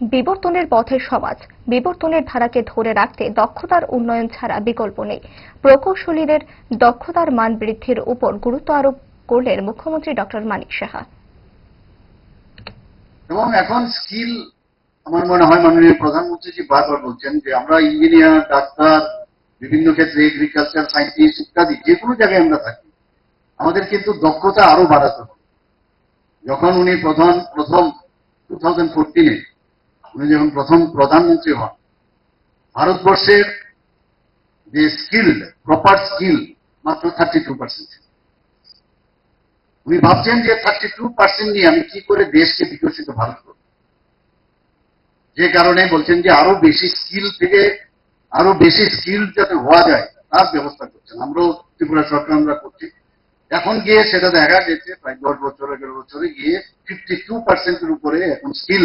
বিবর্তনের পথে সমাজ। বিবর্তনের ধারাকে ধরে রাখতে দক্ষতার উন্নয়ন ছাড়া বিকল্প নেই। প্রকৌশলীদের দক্ষতার মান বৃদ্ধির উপর গুরুত্ব আরোপ করলেন মুখ্যমন্ত্রী ডক্টর মানিক সাহা। এবং এখন স্কিল আমার মনে হয় মাননীয় প্রধানমন্ত্রীজি বারবার বলছেন যে আমরা ইঞ্জিনিয়ার ডাক্তার বিভিন্ন ক্ষেত্রে এগ্রিকালচার সায়েন্টিস্ট ইত্যাদি যে কোনো জায়গায় আমরা থাকি, আমাদের কিন্তু দক্ষতা আরও বাড়াতে হবে। যখন উনি প্রধান প্রথম টু থাউজেন্ড ফোরটিনে উনি যখন প্রথম প্রধানমন্ত্রী হন, ভারতবর্ষের যে স্কিল প্রপার স্কিল মাত্র থার্টি টু পার্সেন্ট উনি ভাবছেন যে থার্টি টু পার্সেন্ট নিয়ে আমি কি করে দেশকে বিকশিত ভারত করব? যে কারণে বলছেন যে আরও বেশি স্কিল থেকে, আরও বেশি স্কিল যাতে হওয়া যায়, তার ব্যবস্থা করছেন। আমরাও ত্রিপুরা সরকার আমরা করছি। এখন গিয়ে সেটা দেখা গেছে, প্রায় দশ বছর, এগারো বছরে গিয়ে ফিফটি টু পার্সেন্টের উপরে এখন স্কিল